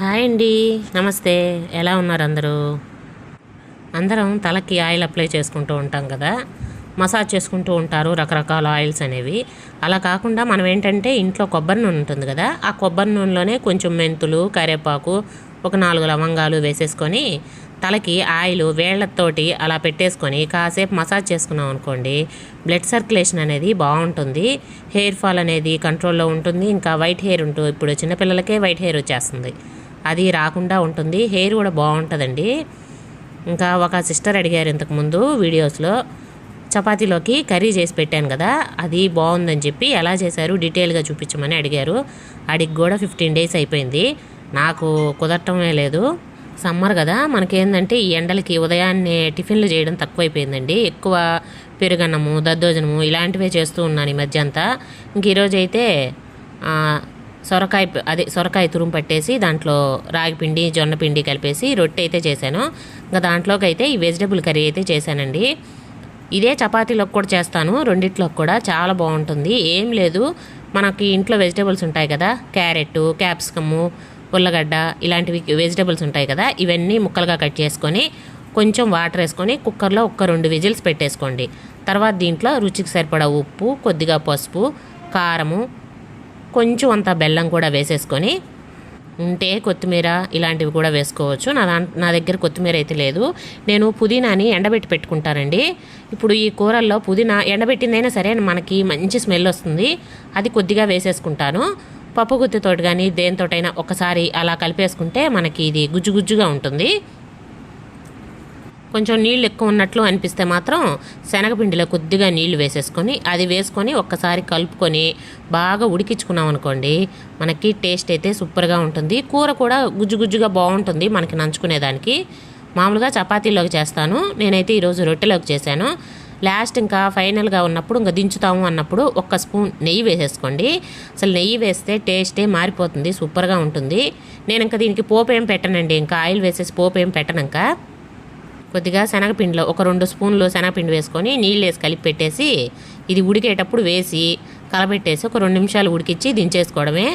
Hi అండి. నమస్తే. ఎలా ఉన్నారు అందరూ? అందరం తలకి ఆయిల్ అప్లై చేసుకుంటూ ఉంటాం కదా. మసాజ్ చేసుకుంటూ ఉంటారు రకరకాల ఆయిల్స్ అనేవి. అలా కాకుండా మనం ఏంటంటే ఇంట్లో కొబ్బరి నూనె ఉంటుంది కదా. ఆ కొబ్బరి నూనెలోనే కొంచెం మెంతులు కరివేపాకు ఒక నాలుగు లవంగాలు వేసేసుకొని తలకి ఆయిల్ వేళ్ళతోటి అలా పెట్టేసుకొని కాసేపు మసాజ్ చేసుకున్నాం అనుకోండి బ్లడ్ సర్క్యులేషన్ అనేది బాగుంటుంది. హెయిర్ ఫాల్ అనేది కంట్రోల్లో ఉంటుంది. ఇంకా వైట్ హెయిర్ ఉంటుంది ఇప్పుడు చిన్నపిల్లలకే వైట్ హెయిర్ వచ్చేస్తుంది. అది రాకుండా ఉంటుంది. హెయిర్ కూడా బాగుంటుందండి. ఇంకా ఒక సిస్టర్ అడిగారు ఇంతకుముందు వీడియోస్లో చపాతీలోకి కర్రీ చేసి పెట్టాను కదా అది బాగుందని చెప్పి ఎలా చేశారు డీటెయిల్గా చూపించమని అడిగారు. అడిగి కూడా ఫిఫ్టీన్ డేస్ అయిపోయింది. నాకు కుదరటమే లేదు. సమ్మర్ కదా మనకేందంటే ఈ ఎండలకి ఉదయాన్నే టిఫిన్లు చేయడం తక్కువైపోయిందండి. ఎక్కువ పెరుగన్నము దద్దోజనము ఇలాంటివే చేస్తూ ఉన్నాను ఈ మధ్య అంతా ఇంక ఈరోజైతే సొరకాయ అదే సొరకాయ తురుము పట్టేసి దాంట్లో రాగి పిండి జొన్న పిండి కలిపేసి రొట్టె అయితే చేశాను. ఇంకా దాంట్లోకి అయితే ఈ వెజిటబుల్ కర్రీ అయితే చేశానండి. ఇదే చపాతీలోకి కూడా చేస్తాను రెండిట్లోకి కూడా చాలా బాగుంటుంది. ఏం లేదు మనకి ఇంట్లో వెజిటబుల్స్ ఉంటాయి కదా క్యారెట్ క్యాప్సికము ఉల్లగడ్డ ఇలాంటివి వెజిటబుల్స్ ఉంటాయి కదా ఇవన్నీ ముక్కలుగా కట్ చేసుకొని కొంచెం వాటర్ వేసుకొని కుక్కర్లో ఒక్క రెండు విజిల్స్ పెట్టేసుకోండి. తర్వాత దీంట్లో రుచికి సరిపడా ఉప్పు కొద్దిగా పసుపు కారము కొంచెం అంత బెల్లం కూడా వేసేసుకొని ఉంటే కొత్తిమీర ఇలాంటివి కూడా వేసుకోవచ్చు. నా దాంట్ నా దగ్గర కొత్తిమీర అయితే లేదు. నేను పుదీనాని ఎండబెట్టి పెట్టుకుంటానండి. ఇప్పుడు ఈ కూరల్లో పుదీనా ఎండబెట్టిందైనా సరే మనకి మంచి స్మెల్ వస్తుంది. అది కొద్దిగా వేసేసుకుంటాను. పప్పు గుత్తితోటి కానీ దేనితోటైనా ఒకసారి అలా కలిపేసుకుంటే మనకి ఇది గుజ్జు గుజ్జుగా ఉంటుంది. కొంచెం నీళ్ళు ఎక్కువ ఉన్నట్లు అనిపిస్తే మాత్రం శనగపిండిలో కొద్దిగా నీళ్ళు వేసేసుకొని అది వేసుకొని ఒక్కసారి కలుపుకొని బాగా ఉడికించుకున్నాం అనుకోండి మనకి టేస్ట్ అయితే సూపర్గా ఉంటుంది. కూర కూడా గుజ్జు గుజ్జుగా బాగుంటుంది మనకి నంచుకునేదానికి. మామూలుగా చపాతీలోకి చేస్తాను. నేనైతే ఈరోజు రొట్టెలోకి చేశాను. లాస్ట్ ఇంకా ఫైనల్గా ఉన్నప్పుడు ఇంకా దించుతాము అన్నప్పుడు ఒక్క స్పూన్ నెయ్యి వేసేసుకోండి. అసలు నెయ్యి వేస్తే టేస్టే మారిపోతుంది సూపర్గా ఉంటుంది. నేను ఇంకా దీనికి పోపు ఏం పెట్టనండి ఇంకా ఆయిల్ వేసేసి పోపు ఏం పెట్టనంక? కొద్దిగా శనగపిండిలో ఒక రెండు స్పూన్లు శనగపిండి వేసుకొని నీళ్ళు వేసి కలిపి పెట్టేసి ఇది ఉడికేటప్పుడు వేసి కలబెట్టేసి ఒక రెండు నిమిషాలు ఉడికిచ్చి దించేసుకోవడమే.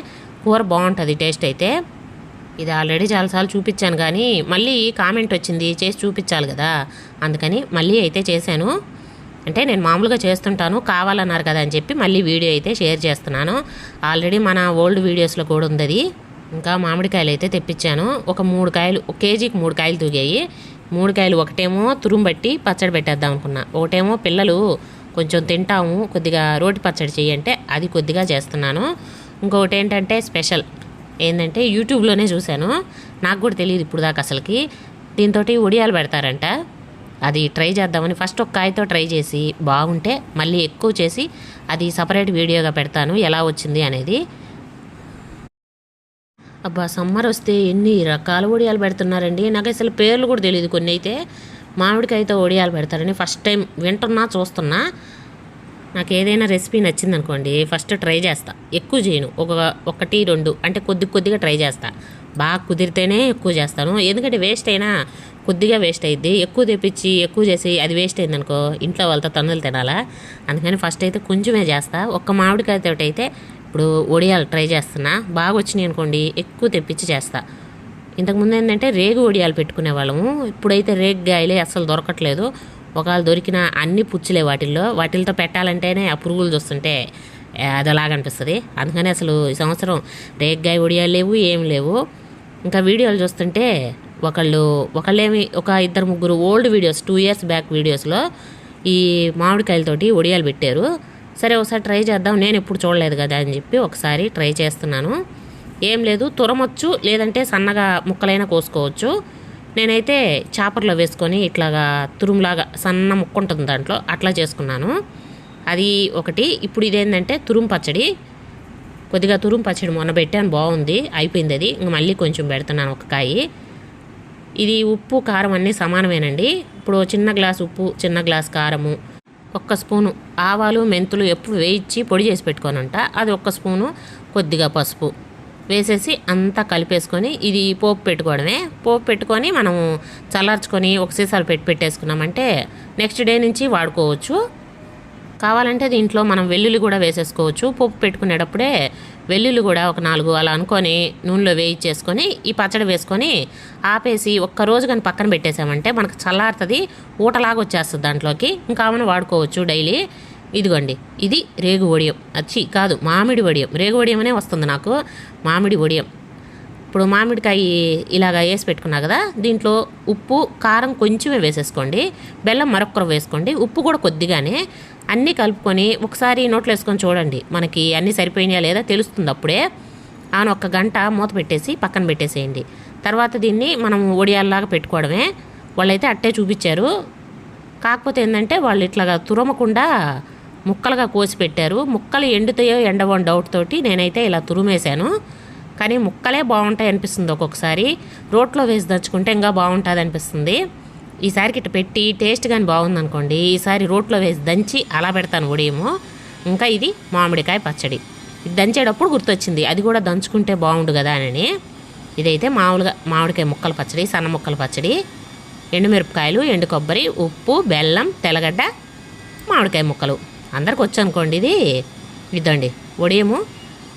కూర బాగుంటుంది టేస్ట్ అయితే. ఇది ఆల్రెడీ చాలాసార్లు చూపించాను కానీ మళ్ళీ కామెంట్ వచ్చింది చేసి చూపించాలి కదా. అందుకని మళ్ళీ అయితే చేశాను. అంటే నేను మామూలుగా చేస్తుంటాను కావాలన్నారు కదా అని చెప్పి మళ్ళీ వీడియో అయితే షేర్ చేస్తున్నాను. ఆల్రెడీ మన ఓల్డ్ వీడియోస్లో కూడా ఉంది అది. ఇంకా మామిడికాయలు అయితే తెప్పించాను. ఒక మూడు కాయలు ఒక కేజీకి మూడు కాయలు తూగాయి. మూడు కాయలు ఒకటేమో తురుంబట్టి పచ్చడి పెట్టేద్దాం అనుకున్నా. ఒకటేమో పిల్లలు కొంచెం తింటాము కొద్దిగా రోటి పచ్చడి చెయ్యంటే అది కొద్దిగా చేస్తున్నాను. ఇంకొకటి ఏంటంటే స్పెషల్. ఏంటంటే యూట్యూబ్లోనే చూశాను. నాకు కూడా తెలియదు ఇప్పుడు దాకా అసలుకి. దీంతో ఉడియాలు పెడతారంట. అది ట్రై చేద్దామని ఫస్ట్ ఒక కాయతో ట్రై చేసి బాగుంటే మళ్ళీ ఎక్కువ చేసి అది సపరేట్ వీడియోగా పెడతాను. ఎలా వచ్చింది అనేది అబ్బా సమ్మర్ వస్తే ఎన్ని రకాల ఒడియాలు పెడుతున్నారండి. నాకు అసలు పేర్లు కూడా తెలియదు కొన్ని అయితే. మామిడికాయతో ఒడియాలు పెడతారని ఫస్ట్ టైం వింటున్నా చూస్తున్నా. నాకు ఏదైనా రెసిపీ నచ్చింది అనుకోండి ఫస్ట్ ట్రై చేస్తా. ఎక్కువ చేయను. ఒక ఒకటి రెండు అంటే కొద్ది కొద్దిగా ట్రై చేస్తా. బాగా కుదిరితేనే ఎక్కువ చేస్తాను. ఎందుకంటే వేస్ట్ అయినా కొద్దిగా వేస్ట్ అయ్యిద్ది ఎక్కువ తెప్పించి ఎక్కువ చేసి అది వేస్ట్ అయిందనుకో ఇంట్లో వాళ్ళతో తన్నులు తినాలా? అందుకని ఫస్ట్ అయితే కొంచెమే చేస్తా. ఒక్క మామిడికాయతో అయితే ఇప్పుడు ఒడియాలు ట్రై చేస్తున్నా. బాగా వచ్చినాయి అనుకోండి ఎక్కువ తెప్పించి చేస్తా. ఇంతకుముందు ఏంటంటే రేగు ఒడియాలు పెట్టుకునే వాళ్ళము. ఇప్పుడైతే రేగ్గాయలే అసలు దొరకట్లేదు. ఒకవేళ దొరికిన అన్ని పుచ్చులే వాటిల్లో. వాటిలతో పెట్టాలంటేనే ఆ పురుగులు చూస్తుంటే ఏ, అదోలాగా అనిపిస్తుంది. అందుకని అసలు ఈ సంవత్సరం రేగ్గాయ ఒడియాలు లేవు ఏం లేవు. ఇంకా వీడియోలు చూస్తుంటే ఒకళ్ళు ఒకళ్ళేమి ఒక ఇద్దరు ముగ్గురు old videos two years back వీడియోస్లో ఈ మామిడికాయలతోటి ఒడియాలు పెట్టారు. సరే ఒకసారి ట్రై చేద్దాం. నేను ఎప్పుడు చూడలేదు కదా అని చెప్పి ఒకసారి ట్రై చేస్తున్నాను. ఏం లేదు తురమొచ్చు లేదంటే సన్నగా ముక్కలైనా కోసుకోవచ్చు. నేనైతే చాపర్లో వేసుకొని ఇట్లాగా తురుములాగా సన్న ముక్క ఉంటుంది దాంట్లో అట్లా చేసుకున్నాను. అది ఒకటి. ఇప్పుడు ఇదేంటంటే తురుము పచ్చడి. కొద్దిగా తురుము పచ్చడి మొన్న పెట్టాను బాగుంది అయిపోయింది అది. ఇంక మళ్ళీ కొంచెం పెడుతున్నాను ఒక కాయి. ఇది ఉప్పు కారం అన్నీ సమానమేనండి. ఇప్పుడు చిన్న గ్లాస్ ఉప్పు చిన్న గ్లాస్ కారము ఒక్క స్పూను ఆవాలు మెంతులు ఎప్పుడు వేయించి పొడి చేసి పెట్టుకోనంట. అది ఒక్క స్పూను కొద్దిగా పసుపు వేసేసి అంతా కలిపేసుకొని ఇది పోపు పెట్టుకోవడమే. పోపు పెట్టుకొని మనము చల్లార్చుకొని ఒక సీసాలు పెట్టి పెట్టేసుకున్నామంటే నెక్స్ట్ డే నుంచి వాడుకోవచ్చు. కావాలంటే దీంట్లో మనం వెల్లుల్లి కూడా వేసేసుకోవచ్చు. పోపు పెట్టుకునేటప్పుడే వెల్లుల్లి కూడా ఒక నాలుగు అలా అనుకొని నూనెలో వేయించేసుకొని ఈ పచ్చడి వేసుకొని ఆపేసి ఒక్క రోజు కానీ పక్కన పెట్టేసామంటే మనకు చల్లారుతుంది ఊటలాగా వచ్చేస్తుంది దాంట్లోకి. ఇంకా ఆమెను వాడుకోవచ్చు డైలీ. ఇదిగోండి ఇది రేగు వడియం. అచ్చి కాదు మామిడి వడియం. రేగు వడియమనే వస్తుంది నాకు. మామిడి వడియం. ఇప్పుడు మామిడికాయ ఇలాగ వేసి పెట్టుకున్నా కదా దీంట్లో ఉప్పు కారం కొంచెమే వేసేసుకోండి. బెల్లం మరొకరు వేసుకోండి. ఉప్పు కూడా కొద్దిగానే అన్నీ కలుపుకొని ఒకసారి నోట్లో వేసుకొని చూడండి. మనకి అన్నీ సరిపోయినాయా లేదా తెలుస్తుంది అప్పుడే. ఆన ఒక గంట మూత పెట్టేసి పక్కన పెట్టేసేయండి. తర్వాత దీన్ని మనం ఒడియాల్లాగా పెట్టుకోవడమే. వాళ్ళైతే అట్టే చూపించారు. కాకపోతే ఏంటంటే వాళ్ళు ఇట్లాగా తురమకుండా ముక్కలుగా కోసి పెట్టారు. ముక్కలు ఎండుతాయో ఎండవో అని డౌట్ తోటి నేనైతే ఇలా తురుమేశాను. కానీ ముక్కలే బాగుంటాయి అనిపిస్తుంది ఒక్కొక్కసారి. రోట్లో వేసి దంచుకుంటే ఇంకా బాగుంటుంది అనిపిస్తుంది. ఈసారికి ఇట్లా పెట్టి టేస్ట్ కానీ బాగుంది అనుకోండి ఈసారి రోట్లో వేసి దంచి అలా పెడతాను ఉడియము ఇంకా ఇది మామిడికాయ పచ్చడి. ఇది దంచేటప్పుడు గుర్తొచ్చింది అది కూడా దంచుకుంటే బాగుండు కదా అని. ఇదైతే మామూలుగా మామిడికాయ ముక్కల పచ్చడి సన్న ముక్కల పచ్చడి. ఎండుమిరపకాయలు ఎండు కొబ్బరి ఉప్పు బెల్లం తెల్లగడ్డ మామిడికాయ ముక్కలు. అందరికి వచ్చు అనుకోండి ఇది. ఇద్దండి ఒడియము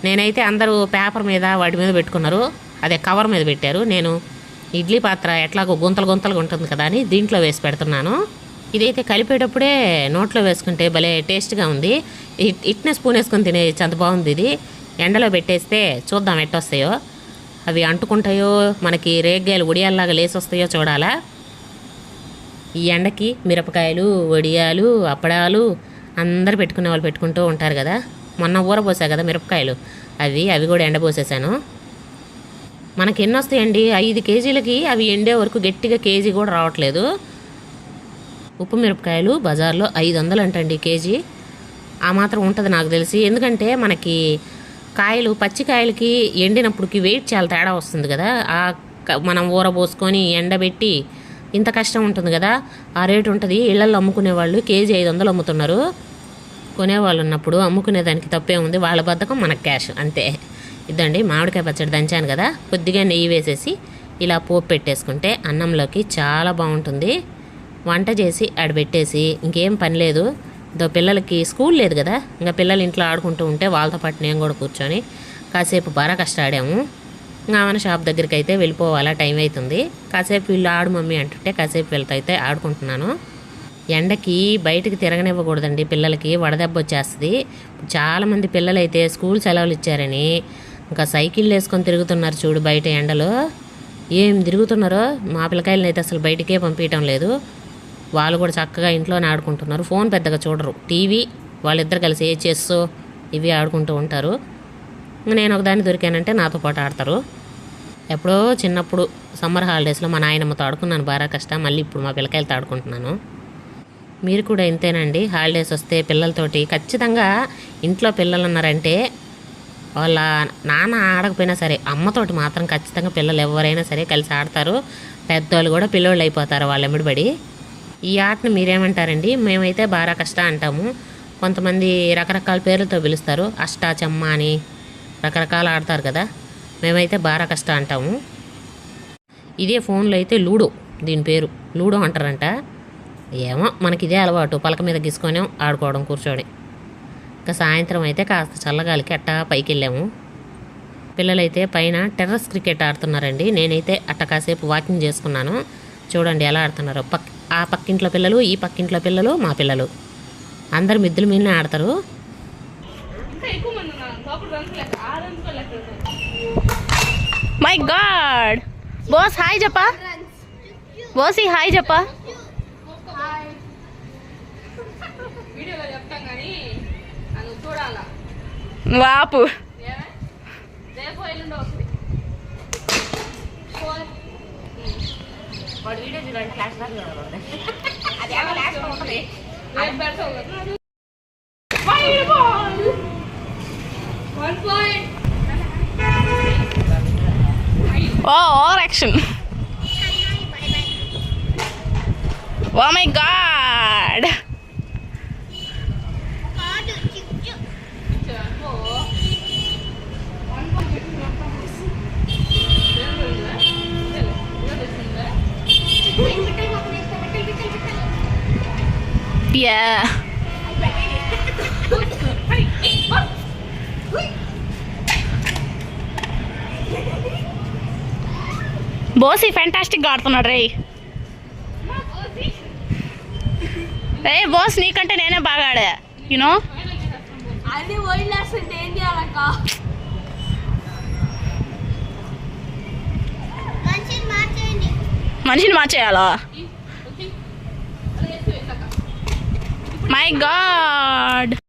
నేనైతే అందరూ పేపర్ మీద వాటి మీద పెట్టుకున్నారు. అదే కవర్ మీద పెట్టారు. నేను ఇడ్లీ పాత్ర ఎట్లాగో గుంతలు గుంతలుగా ఉంటుంది కదా అని దీంట్లో వేసి పెడుతున్నాను. ఇదైతే కలిపేటప్పుడే నోట్లో వేసుకుంటే భలే టేస్ట్గా ఉంది. ఇట్- ఇట్నే స్పూన్ వేసుకొని తినేయచ్చు అంత బాగుంది ఇది. ఎండలో పెట్టేస్తే చూద్దాం ఎట్టొస్తాయో. అవి అంటుకుంటాయో మనకి రేగ్గాయలు ఒడియాల్లాగా లేసి వస్తాయో చూడాలా. ఈ ఎండకి మిరపకాయలు వడియాలు అప్పడాలు అందరు పెట్టుకునే వాళ్ళు పెట్టుకుంటూ ఉంటారు కదా. మొన్న ఊరపోసా కదా మిరపకాయలు. అవి అవి కూడా ఎండపోసేసాను మనకి ఎన్ని వస్తాయండి? ఐదు కేజీలకి అవి ఎండే వరకు గట్టిగా కేజీ కూడా రావట్లేదు. ఉప్పు మిరపకాయలు బజార్లో ఐదు వందలు అంటండి కేజీ. ఆ మాత్రం ఉంటుంది నాకు తెలిసి. ఎందుకంటే మనకి కాయలు పచ్చికాయలకి ఎండినప్పుడుకి వెయిట్ చాలా తేడా వస్తుంది కదా. ఆ క- మనం ఊరబోసుకొని ఎండబెట్టి ఇంత కష్టం ఉంటుంది కదా. ఆ రేటు ఉంటుంది. ఇళ్ళలో అమ్ముకునే వాళ్ళు కేజీ ఐదు వందలు అమ్ముతున్నారు. కొనేవాళ్ళు ఉన్నప్పుడు అమ్ముకునేదానికి తప్పే ఉంది. వాళ్ళ బద్ధకం మనకు క్యాష్. అంతే. ఇదండి మామిడికాయ పచ్చడి దంచాను కదా. కొద్దిగా నెయ్యి వేసేసి ఇలా పోపు పెట్టేసుకుంటే అన్నంలోకి చాలా బాగుంటుంది. వంట చేసి ఆడబెట్టేసి ఇంకేం పని లేదు. ఇదో పిల్లలకి స్కూల్ లేదు కదా. ఇంకా పిల్లలు ఇంట్లో ఆడుకుంటూ ఉంటే వాళ్ళతో పాటు నేను కూడా కూర్చొని కాసేపు బాగా కష్టాడాము. ఇంకా ఆమె షాప్ దగ్గరికి అయితే వెళ్ళిపోవాలా టైం అవుతుంది. కాసేపు వీళ్ళు ఆడు మమ్మీ అంటుంటే కాసేపు వెళ్తా అయితే ఆడుకుంటున్నాను. ఎండకి బయటకు తిరగనివ్వకూడదండి. పిల్లలకి వడదెబ్బ వచ్చేస్తుంది. చాలామంది పిల్లలు అయితే స్కూల్ సెలవులు ఇచ్చారని ఇంకా సైకిల్ వేసుకొని తిరుగుతున్నారు చూడు బయట ఎండలో. ఏం తిరుగుతున్నారో? మా పిల్లకాయలని అయితే అసలు బయటికే పంపించడం లేదు. వాళ్ళు కూడా చక్కగా ఇంట్లోనే ఆడుకుంటున్నారు. ఫోన్ పెద్దగా చూడరు. టీవీ వాళ్ళిద్దరు కలిసి ఏ చెస్ ఇవి ఆడుకుంటూ ఉంటారు. నేను ఒకదాన్ని దొరికానంటే నాతో పాటు ఆడతారు. ఎప్పుడో చిన్నప్పుడు సమ్మర్ హాలిడేస్లో మా నాయనమ్మతో ఆడుకున్నాను. బాగా కష్టం. మళ్ళీ ఇప్పుడు మా పిల్లకాయలతో ఆడుకుంటున్నాను. మీరు కూడా ఇంతేనండి. హాలిడేస్ వస్తే పిల్లలతోటి. ఖచ్చితంగా ఇంట్లో పిల్లలు ఉన్నారంటే వాళ్ళ నాన్న ఆడకపోయినా సరే అమ్మతోటి మాత్రం ఖచ్చితంగా పిల్లలు ఎవరైనా సరే కలిసి ఆడతారు. పెద్దవాళ్ళు కూడా పిల్లోళ్ళు అయిపోతారు వాళ్ళ ఎమ్మడిబడి ఈ ఆటను మీరేమంటారండి? మేమైతే బారా కష్ట అంటాము. కొంతమంది రకరకాల పేర్లతో పిలుస్తారు. అష్టాచమ్మ అని రకరకాలు ఆడతారు కదా. మేమైతే బారా కష్ట అంటాము. ఇదే ఫోన్లో అయితే లూడో దీని పేరు. లూడో అంటారంట. ఏమో మనకి ఇదే అలవాటు. పలక మీద గీసుకొని ఆడుకోవడం కూర్చోని ఇంకా సాయంత్రం అయితే కాస్త చల్లగాలికి అట్టా పైకి వెళ్ళాము పిల్లలైతే పైన టెర్రస్ క్రికెట్ ఆడుతున్నారండి. నేనైతే అట్ట కాసేపు వాకింగ్ చేసుకున్నాను. చూడండి ఎలా ఆడుతున్నారు. పక్ ఆ పక్కింట్లో పిల్లలు ఈ పక్కింట్లో పిల్లలు మా పిల్లలు. అందరు మిద్దుల మీదనే ఆడతారు. మై గాడ్ బోస్ హాయ్ చెప్పా. బోసి ఈ హాయ్ చెప్పా. వీడియోలో చెప్తాం కానీ అది చూడాలా? వాపు. ఏమే? రేపు ఎల్లుండో వస్తుంది over action. Oh my god. Yeah బోసి ఫ్యాంటాస్టిక్గా ఆడుతున్నాడు రే రే బోస్ నీకంటే నేనే బాగా ఆడా యూనో మనిషిని మార్చేయాలా? My God